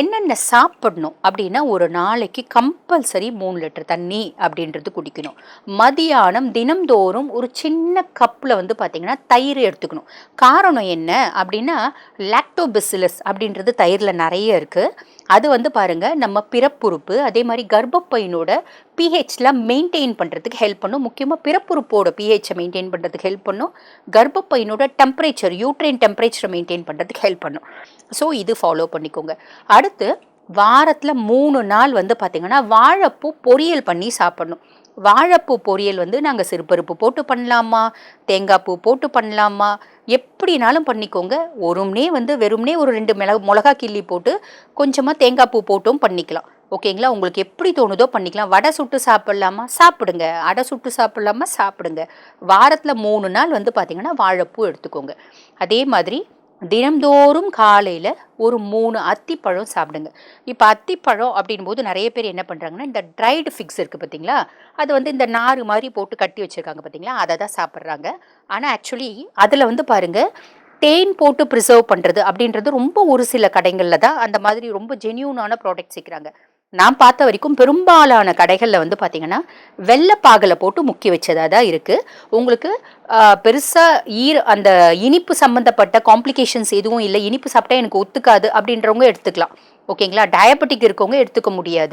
என்னென்ன சாப்பிடணும் அப்படின்னா ஒரு நாளைக்கு கம்பல்சரி மூணு லிட்டர் தண்ணி அப்படின்றது குடிக்கணும். மதியானம் தினம்தோறும் ஒரு சின்ன கப்பில் வந்து பார்த்திங்கன்னா தயிர் எடுத்துக்கணும். காரணம் என்ன அப்படின்னா லாக்டோபெசிலஸ் அப்படின்றது தயிரில் நிறைய இருக்குது அது வந்து பாருங்கள் நம்ம பிறப்புறுப்பு அதே மாதிரி கர்ப்பப்பையனோட பிஹெச்லாம் மெயின்டைன் பண்ணுறதுக்கு ஹெல்ப் பண்ணும். முக்கியமாக பிறப்புறுப்போட பிஹெச்சை மெயின்டைன் பண்ணுறதுக்கு ஹெல்ப் பண்ணும். கர்ப்பப்பையனோட டெம்பரேச்சர் யூட்ரைன் டெம்பரேச்சரை மெயின்டைன் பண்ணுறதுக்கு ஹெல்ப் பண்ணும். ஸோ இது ஃபாலோ பண்ணிக்கோங்க. அடுத்து வாரத்தில் மூணு நாள் வந்து பார்த்திங்கன்னா வாழைப்பூ பொரியல் பண்ணி சாப்பிடணும். வாழைப்பூ பொரியல் வந்து நாங்கள் சிறுபருப்பு போட்டு பண்ணலாமா? தேங்காய் பூ போட்டு பண்ணலாமா? எப்படினாலும் பண்ணிக்கோங்க. ஒரும்னே வந்து வெறும்னே ஒரு ரெண்டு மிளகா மிளகா கிள்ளி போட்டு கொஞ்சமாக தேங்காய் பூ போட்டும் பண்ணிக்கலாம். ஓகேங்களா? உங்களுக்கு எப்படி தோணுதோ பண்ணிக்கலாம். வடை சுட்டு சாப்பிட்லாமா? சாப்பிடுங்க. அடை சுட்டு சாப்பிட்லாமா? சாப்பிடுங்க. வாரத்தில் மூணு நாள் வந்து பார்த்திங்கன்னா வாழைப்பூ எடுத்துக்கோங்க. அதே மாதிரி தினம்தோறும் காலையில் ஒரு மூணு அத்திப்பழம் சாப்பிடுங்க. இப்போ அத்திப்பழம் அப்படின்போது நிறைய பேர் என்ன பண்ணுறாங்கன்னா இந்த ட்ரைடு ஃபிக்ஸ் இருக்குது பார்த்தீங்களா அது வந்து இந்த நாறு மாதிரி போட்டு கட்டி வச்சுருக்காங்க பார்த்தீங்களா அதை தான் சாப்பிட்றாங்க. ஆனால் ஆக்சுவலி அதில் வந்து பாருங்கள் தேன் போட்டு ப்ரிசர்வ் பண்ணுறது அப்படின்றது ரொம்ப ஒரு சில கடைகளில் தான் அந்த மாதிரி ரொம்ப ஜென்யூனான ப்ராடக்ட்ஸ் விற்கிறாங்க நான் பார்த்த வரைக்கும் பெரும்பாலான கடைகளில் வந்து பார்த்தீங்கன்னா வெள்ளைப்பாகலை போட்டு முக்கி வச்சதாக தான் இருக்குது உங்களுக்கு பெருசாக ஈர அந்த இனிப்பு சம்மந்தப்பட்ட காம்ப்ளிகேஷன்ஸ் எதுவும் இல்லை. இனிப்பு சாப்பிட்டா எனக்கு ஒத்துக்காது அப்படின்றவங்க எடுத்துக்கலாம். ஓகேங்களா? டயபெட்டிக் இருக்கவங்க எடுத்துக்க முடியாது.